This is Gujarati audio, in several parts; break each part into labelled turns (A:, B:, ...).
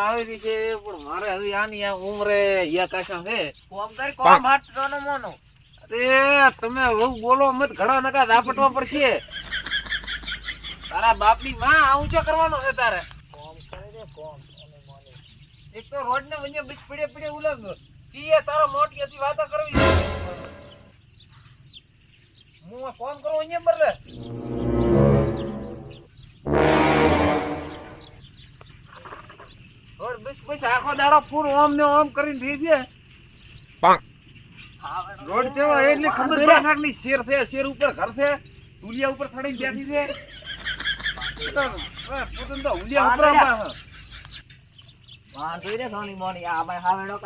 A: લાવી દી છે પણ મારે હવે આની આ ઉમરે યા કાશા છે.
B: કોમ કરી કોમ હાથ જોનો મોનો.
A: અરે તમે બહુ બોલો મત ઘણા નકા દાપટવા પડશે. તારા બાપની માં આવું છે કરવાનો છે તારે?
B: કોમ કરે છે કોમ
A: એક તો રોડ ને વન્ય બીચ પીડે પીડે ઉલગ. તીએ તારો મોટી હતી વાતો કરવી હું ફોન કરું અહીંયા બરલે આખો દાડો પૂર ઓમ ને ઓમ કરીને રહી રોડ તેવો એટલી ખબર છે? નાકની શેર છે શેર ઉપર ઘર છે ઉલિયા ઉપર ચડીને બેઠી છે. તો, તો ઉલિયા ઉપર આમ પાછો.
B: વાહ જોઈ રે સોની મોની આ ભાઈ હાવેડો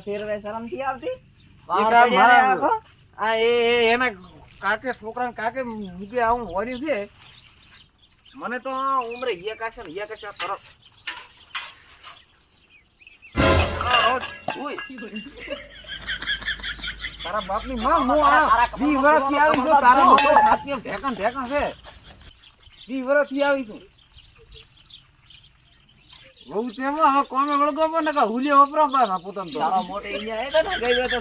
B: ફેરવે શરમથી આવતી
A: કામ
B: રે
A: મારા-
B: આખો.
A: આ એ એ- એના કાકે છોકરાને કાકે મૂકે આવું વર્યું છે? મને તો ઉમરે હિયા કાશે ને હિયા તરફ આ રોજ, તારા બાપની માં હું આ વી વર્ષથી આવી છું તારા મોટો એમ ઢેકાણ ઢેકાણ છે. વર્ષથી આવી છું. બહુ તેમાં હવે કોમે વળગો પણ નકા હુલિયા વપરાવ પાછા પોતાને તો.
B: તારો મોટો ઇન્ડિયા એ તો ને ગઈ તો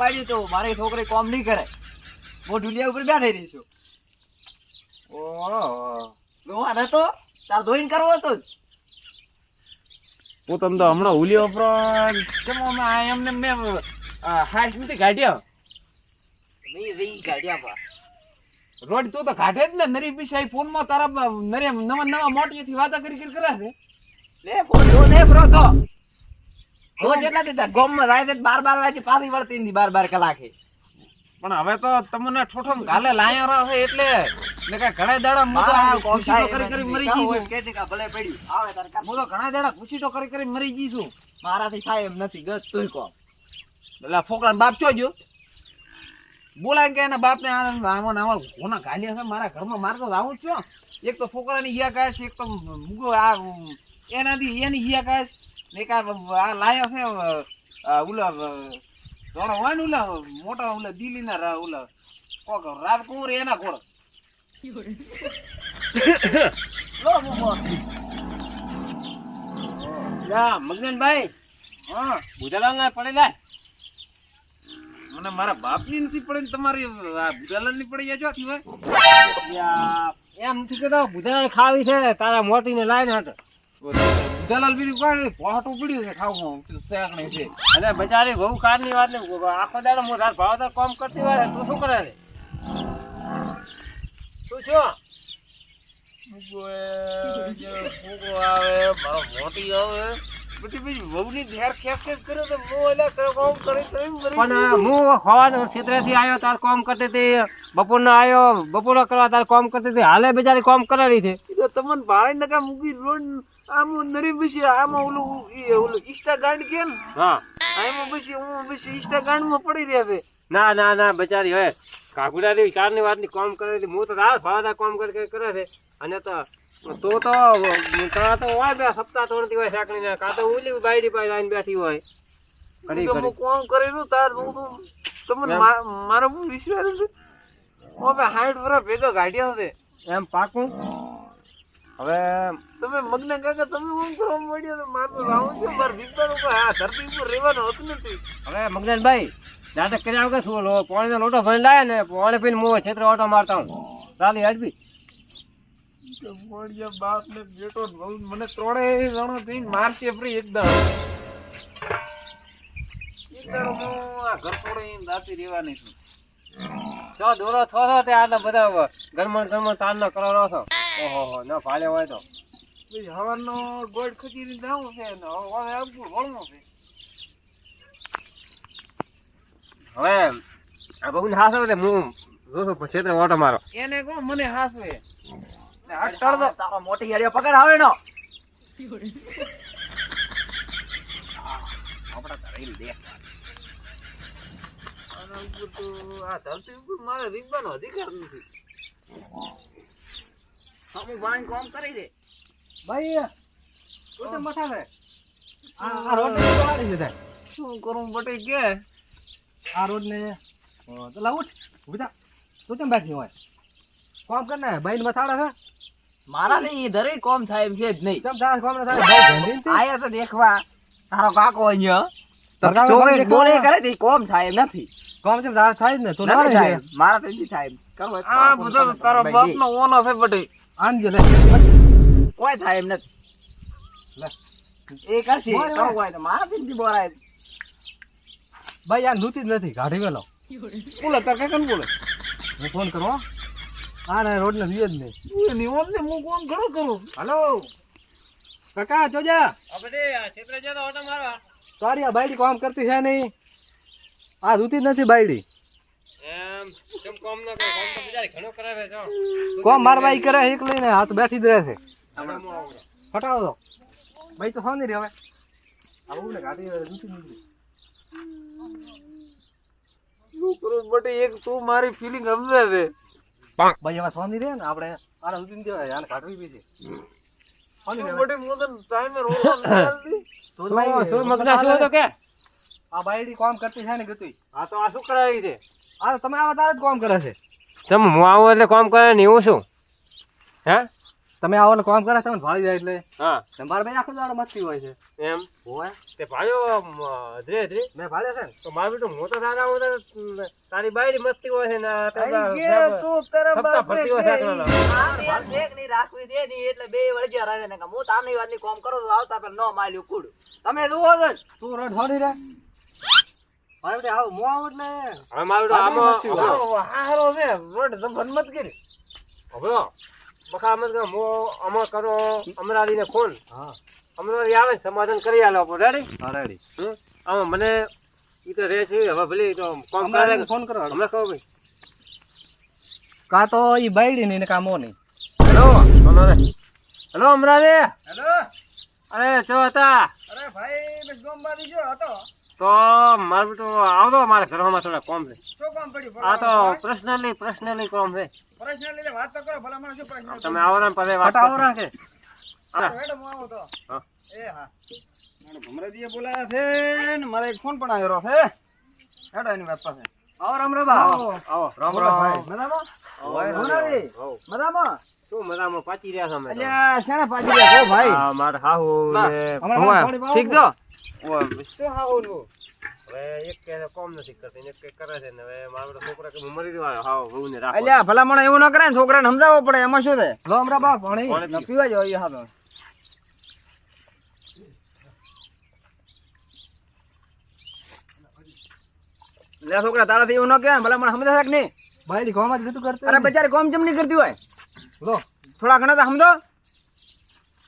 B: પાડ્યું તો મારી છોકરી કોમ નહીં કરે. હું ઢુલિયા ઉપર બેઠી રહી છું.
A: ઓહો.
B: નતો તાર ધોઈને કરવો જ.
A: પોતાને તો હમણાં હુલિયો વપરાવ કેમ અમે આ એમને મેં હાઈટ નથી કાઢ્યો?
B: કાઢ્યા પા
A: રોડ તું તો કાઢે જ ને નરી પીસાઈ ફોનમાં તારા નરે નવા નવા મોટીથી વાતો કરી કરી કરે છે.
B: લે ફોન જો ને બ્રો તો. રોજ એટલા દીધા? ગોમમાં જાય છે બાર બાર વાગે પાછી વળતી બાર બાર કલાકે.
A: પણ હવે તો તમને ઠોઠમ ગાલે લાયા રહ્યો છે એટલે ને કાંઈ ઘણા દાડા મુ તો આ ખુશી તો કરી કરી મરી ગઈ છું.
B: ભલે પડી. આવે તાર.
A: હું તો ઘણા દાડા ખુશી તો કરી કરી મરી ગઈ છું.
B: મારાથી થાય એમ નથી ગત તું કો
A: એટલે ફોકરા બાપ છો જો. બોલાય કે એના બાપને આમાં નાવા કોના ગાલ્યા છે મારા ઘરમાં મારે તો આવું જ છો. એક તો ફોકરાની હિયા કાશ એક તો મુગો આ એનાથી એની હિયા કાશ ને કા આ લાયો છે ઓલા ધોળો હોય ને ઓલા મોટા ઓલા દિલ્હીના રા- ઓલા કોક રાજકુંવર એના ઘોડો.
B: લો
A: મગનભાઈ. હા. ભૂજાલાલ ના પડેલા મને મારા બાપની નથી પડે ને તમારી ભૂજાલાલની પડી હોય
C: એમ નથી કેતા ભૂજાલાલ ખાવી છે તારા મોટી ને લાઈન હતો
A: પડ્યું છે, ખાવું શેકણી છે.
C: અને બહુ કારની વાત નહીં આખો દાડો હું રાત ભાવતર કામ કરતી હોય તું શું કરે છે? તું
A: આવે મોટી આવે.
C: પણ હું ખવાનું ક્ષેત્રેથી આવ્યો તાર કામ કરતી હતી બપોરનો આવ્યો કરવા તાર કોમ કરતી હતી હાલે બજારી કોમ કરેલી છે
A: તો તમને ભાડે નકા મૂકી રોડ આમ નરી બેસી આમાં ઓલું ઓલું ઇન્સ્ટા ગાંડ કે ને
C: હા
A: આમાં બેસી હું બેસી ઇન્સ્ટા ગાંડમાં પડી રહ્યા છે
C: ના ના ના બચારી હવે કાકુડાની ચારની વાતની કામ કરે હું તો રાત ભાવતા કામ કરી કરે છે અને તો તો તો કાં તો હોય બે સપ્તાહ ત્રણ હોય સાંકળીને કાં તો ઓલી બાયડી પાસે આવીને બેઠી હોય.
A: હું
C: ઘડી
A: કોમ કરેલું તાર હું તું તમને મારો બહુ વિશ્વાસ છે હવે હાઈટ વર્ષ ભેગો ગાઢ્યા છે
C: એમ પાકું? હવે
A: તમે મગ્ન કાકા તમે હું કરવા મળ્યો તો મારે રાવું છે મારા દીકરાનું કોઈ આ ધરતી ઉપર રહેવાનું હતું નથી.
C: હવે મગનભાઈ નાટક કર્યા વગર શું લો પાણીનો લોટો ભરીને લાવે ને પાણી પીને મોં છેતરે ઓટો મારતા હું ચાલી હડબી
A: મળ્યા બાપ ને બેટો ને મને ત્રણેય જણો થઈને મારશે ફ્રી એકદમ એકદમ હું આ ઘર છોડીને દાતી રહેવાની છું.
C: તો દોરો થો છો તે આટલા બધા ગરમણ ગરમણ તારનો કરો છો. ઓહો ન ભાલે હોય તો.
A: પછી હવાનો ગોળ ખચીને જાવું છે ને હવે આવવું વળવું છે.
C: હવે આ બહુ હાસ હું જોશું પછી ઓટો મારો.
A: એને કહો મને હાસવે.
B: તારો મોટી યારીઓ પકડ આવે નો
A: આપણા ઘરે દેખ તો આ ધરતી ઉપર મારે રીબવાનો અધિકાર નથી.
B: હું બાણ કોમ કરી દે.
C: ભાઈ તું તો મથા છે? આ રોડ ને
A: શું કરું બટે કે?
C: આ રોડ ને તો લાવ બીજા ઊભી થા. તું કેમ બેઠી હોય? કામ કર ને ભાઈ મથાડા છે?
B: મારા ઈ દરેક કોમ થાય એમ છે જ નહીં.
D: તમ થાય? કોમ થાય? ભાઈ ભેંડી ને
B: આયા તો દેખવા તારો કાકો અહીંયા. તો
D: તારા કાકો
B: છોકરી બોલે કરે તે કોમ થાય એમ નથી.
D: કોમ ચમ તારા થાય જ ને તો ના
B: થાય મારા તો થાય એમ.
E: આ બધો તારો
B: ભાઈ,
E: બાપનો ઓનો છે
D: આનજો લે.
B: કોઈ થાય એમ નથી.
D: લે.
B: એ કરશે કરો કોઈ તો મારાથી નથી બોલાય
D: ભાઈ આ નૂતી જ નથી કાઢી વેલો.
E: બોલે તાર કાકાને બોલે.
D: હું ફોન કરો હો. આ ને રોડ ને વ્યુ જ નહીં.
E: તું ને હું કોમ ઘણો કરું?
D: હાલો. કાકા જોજા આ બધી આ ક્ષેત્ર જતો ઓટો મારવા. તારી આ બાયડી કામ કરતી છે નહીં? આ ધૂતી જ નથી બાયડી. એમ કેમ કામ ન કરે? કામ તો બિચારી ઘણો કરાવે છો કોમ માર બાઈ કરે એક લઈને હાથ બેઠી જ રહે છે. ફટાવો દો બાઈ તો સોની રે હવે. આવું ને ગાડી ધૂતી નથી.
E: શું કરું? બટી એક તું મારી ફિલિંગ સમજે છે.
D: ભાઈ એમાં સોની રે ને આપણે આને ધૂતી નથી દેવાય આને કાઢવી બી છે. ને ગતું
C: આ તો આ શું કરાવી છે?
D: આ તમે આવા તારે જ કામ કરે છે.
C: તમે હું આવું એટલે કામ કરે ને એવું શું? હે?
D: તમે આવો ને કામ કરે તમને ભાવી જાય એટલે.
C: હા.
D: તમારે ભાઈ આખો દાડો મસ્તી હોય છે.
C: એમ?
D: હોય
C: તે ભાઈઓ ધીરે ધીરે
D: મેં ભાળ્યો છે ને.
C: તો મારું બેટું મોટો દાદા હું તારી બાયડી મસ્તી હોય છે ને તું સપ્તાહ ફરતી હોય છે
B: રાખવી દે એટલે બે વળગ્યા રહે ને કે હું તામની વાતની કોમ કરો તો આવતા પણ ન માલ્યું કુડ. તમે જુઓ છો ને?
D: તું રડ રે. મારે આવું હું આવું એટલે.
C: હવે મારું આમ
E: હારો છે રોડ જબર મત કરી.
C: હવે મત કરો હું આમાં કરો અમરાલી ને ફોન.
D: હા.
C: અમરાલી આવે સમાધાન કરી આલો આપો રેડી
D: હા રેડી
C: હમ? આમાં મને ઈ તો રહે છે હવે ભલે તો કોમ કરે.
D: ફોન કરો.
C: હમણાં કહો ભાઈ.
D: કા તો ઈ બાયડી ને કામો નહીં.
C: હેલો અમરે હેલો અમરાલી.
E: હેલો.
C: અરે શું હતા?
E: અરે ભાઈ મેં ગોમબાદી ગયો હતો.
C: તો મારું બેટું આવતો મારા ઘરમાં થોડા કોમ છે.
E: શું કામ પડ્યું
C: આ તો પર્સનલી પર્સનલી કોમ છે.
E: પર્સનલ વાત તો કરો ભલા મને શું પ્રશ્ન
C: તમે આવો ને પછી વાત
E: આવું તો.
C: હા.
E: એ હા. ભમરાજીએ બોલાયા છે ને મારે એક ફોન પણ આવ્યો છે. હેડો એની વાત પાસે
D: આવો રામ રામ બા.
E: આવો.
C: રામ રામ.
E: ભાઈ. મજામાં?
C: હોય,
E: મજામાં?
C: શું મજામાં? પાછી રહ્યા છો અમે
E: અલ્યા છો ભાઈ?
C: મારા હાહુ
E: ના. ઠીક છો.
C: શું હાહુ હવે એક કે કોમ નથી કરતી એક કે કરે છે ને હવે મારો છોકરા કે હું મરી રહ્યો હાવ વહુ ને રાખો.
E: અલ્યા ભલામણ એવું ન કરે ને છોકરાને સમજાવવો પડે એમાં શું છે?
D: બા પાણી.
E: ન પીવા લે છોકરા તારાથી એવું ન કે નહીં?
D: બાયડી કામ જ નતું કરતી.
E: અરે બચારે કોમ ચમ નહીં કરતી હોય.
D: લો.
E: થોડા ઘણા તો સમજો.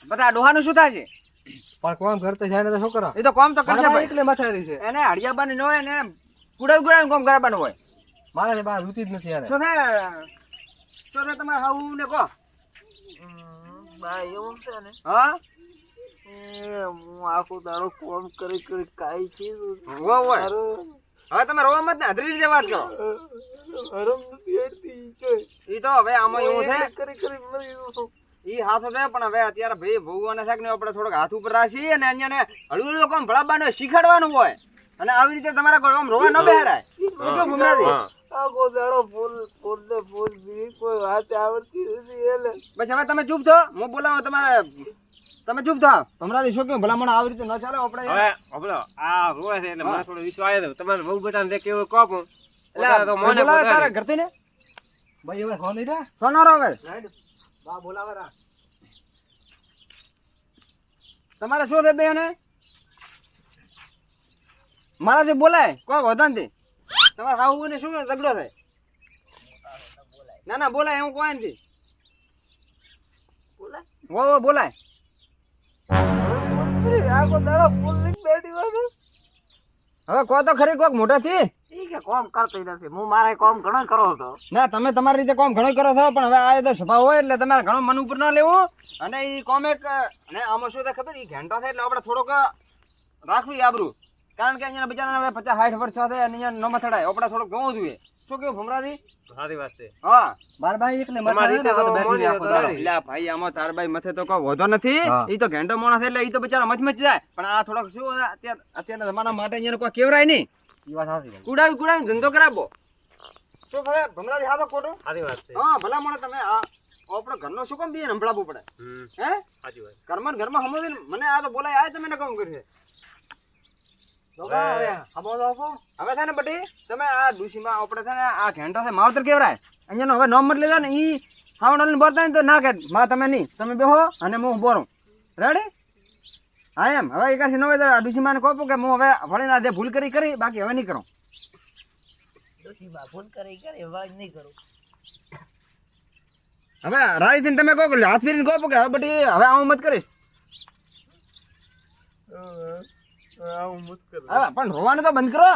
E: બધા ડોહાનું શું થાય છે?
D: પણ કોમ કરતા જાય ને તો શું કરો?
E: એ તો કોમ તો કરશે ભાઈ.
D: એટલે મથારી છે.
E: એને હડિયાબાની ન હોય ને કુડાવ કુડાવ કોમ કરાવવાનું હોય.
D: મારે બા રૂતી જ નથી યાર
E: શું થાય? શું થાય તમારે હાવું ને કહો
B: એવું છે ને?
E: હા?
B: હું આખો દાડો કોમ કરી કરી કાઈ છે.
E: હો હોય? હવે તમે રોવા મત ને હદરી રીતે વાત કરો.
B: હરમ નથી હેડતી
E: ઈ તો હવે આમાં એવું છે.
B: કરી કરી મરી ગયો
E: ઈ હાથ છે પણ હવે અત્યારે ભાઈ ભૂ અને શાક ને આપણે થોડોક હાથ ઉપર રાખીએ અને અહીંયા હળવું હળવું કામ ભળાબાનું શીખવાડવાનું હોય. અને આવી રીતે તમારા આમ રોવા ન બેહરાય. શું કેવું ભૂમરાજી.
C: હા.
B: આખો દાડો ફૂલ ફૂલ ફૂલ બીજી કોઈ વાત આવડતી નથી એટલે
E: બસ હવે તમે ચૂપ થો. હું બોલાવો તમારે. તમે ચૂપ થો ભમરાજી શું કેવું ભલામણ આવી રીતે ન ચાલે આપણે?
C: હવે હબળો, આ રોવે છે એટલે મને થોડો વિશ્વાસ આવ્યો તમારે બહુ બેટાને જે કેવું કોપું
E: એટલે
C: મને
E: બોલાવે
C: બોલાવે.
E: તારા ઘરથી ને?
D: ભાઈ હવે ફોન નહીં રે.
E: સોનો રોવે
D: બા બોલાવે
E: તમારે શું છે બેન મારાથી બોલાય કોઈ વધો નથી. તમારે રાહુ ને શું ઝઘડો થાય. ના ના બોલાય હું કોઈ નથી.
B: બોલાય?
E: હો બોલાય. હવે કહો તો ખરી કોક મોટાથી.
B: કે કોમ કરતો નથી. હું મારે કોમ ઘણો કરો હતો.
E: ના તમે તમારી રીતે કોમ ઘણો કરો છો પણ હવે આ તો સ્વભાવ હોય એટલે તમારે ઘણો મન ઉપર ન લેવું. અને એ કોમ એક અને આમાં શું થાય ખબર? એ ઘંટા થાય એટલે આપણે થોડોક રાખવી આબરું. કારણ કે અહીંયા બિચારાને હવે પચાસ સાઠ વર્ષ થાય અને અહીંયા ન મથડાય. આપણે થોડુંક જોવું જોઈએ. શું કેવું ભમરાજી?
C: સારી વાત છે.
E: હા.
D: મારા ભાઈ એકલે
C: તમારી
D: મથારી
C: રીતે તો
D: બેઠી
C: મોની
D: આખો
C: તો
D: દાડો.
C: રેડી.
E: એટલે ભાઈ આમાં તાર ભાઈ મથે તો કોઈ વધો નથી. ઈ તો ઘેંટો મોણસ એટલે ઈ તો બિચારા મચમચ જાય. પણ આ થોડોક શું અત્યારે અત્યારના જમાના માટે અહીંયા કોઈ કેવરાય નહીં.
D: ઈ વાત સાચી.
E: કુડાવી કુડાવી ધંધો કરાવો. શું ખબર? ભમરાજી હા તો ખોટું.
C: સારી વાત છે.
E: હા ભલા મને તમે આ આપણો ઘરનો શું કામ બીએ સંભળાવવું પડે? હે?
C: સાચી વાત.
E: ઘરમાં ને ઘરમાં સમજીને મને આ તો બોલાય આ તમે કામ કર્યું છે. ડોબા, હવે છે ને બટી તમે આ ડુસીમાં આપણે છે ને આ ઘેંટો છે માવતર કેવરાય? અહીંયાનો હવે નોમ મત લીધો ને ઈ હાવડાને બોલતા ને તો ના કે મા તમે નહીં તમે બેહો અને હું બોરું રેડી હા એમ. હવે એકાશી નવે તો ડુસીમાને કહો કે હું હવે ભણીને ના ભૂલ કરી કરી બાકી હવે નહીં કરું.
B: વાત નહીં કરું.
E: હવે રાઈથી તમે કહો હાથ ફેરીને કહો કે હવે બટી હવે હું મત કરીશ.
C: આવું મુત કર.
E: હવે પણ રોવાનું તો બંધ કરો.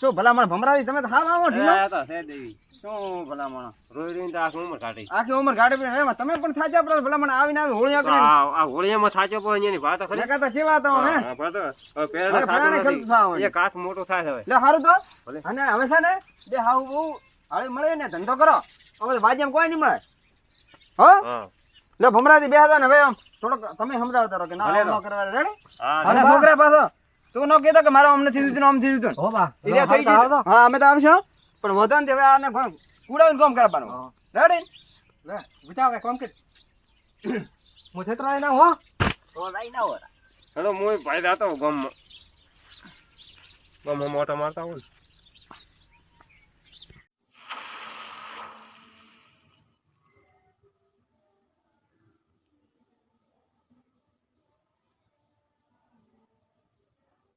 E: શું ભલામણ ભમરાવી? તમે તો હાલ આવો ઢીલા.
C: છે દેવી
E: શું ભલામણ?
C: રોઈ રોઈને આખી ઉંમર કાઢી.
E: આખી ઉંમર કાઢી પણ એમાં તમે પણ થાચા પડો ભલામણ આવીને આવી હોળી કરીને.
C: આ હોળીયામાં સાચો પણ એની વાત ખરી?
E: નકા તો ચેવા તો હે
C: તો
E: પેરા સાતો.
C: નથી. એક હાથ મોટો થાય હવે.
E: લે હારું તો. અને હવે છે ને બે હાઉ બહુ હવે મળે ને ધંધો કરો. હવે વાજેમ કોઈ નહીં મળે. હો? લે ભમરાજી બેહતા ને હવે આમ થોડોક તમે સમજાવતા રહો કે ના. ન કરવા રેડી?
C: હા
E: અને છોકરા પાછો. તું ન કહેતો કે મારે અમને થયું હતું આમ થયું હતું
B: હો
E: અમે તો આવશું પણ વધો ને તે હવે આને કુડાવીને કામ કરવાનું રેડી લે બચાવ કામ કર હું છેતરાય ના હો
B: તો લઈ ના હો
C: હેલો હું ભાઈ રાતો ગમ ગમ મોટા મારતા હોય ને.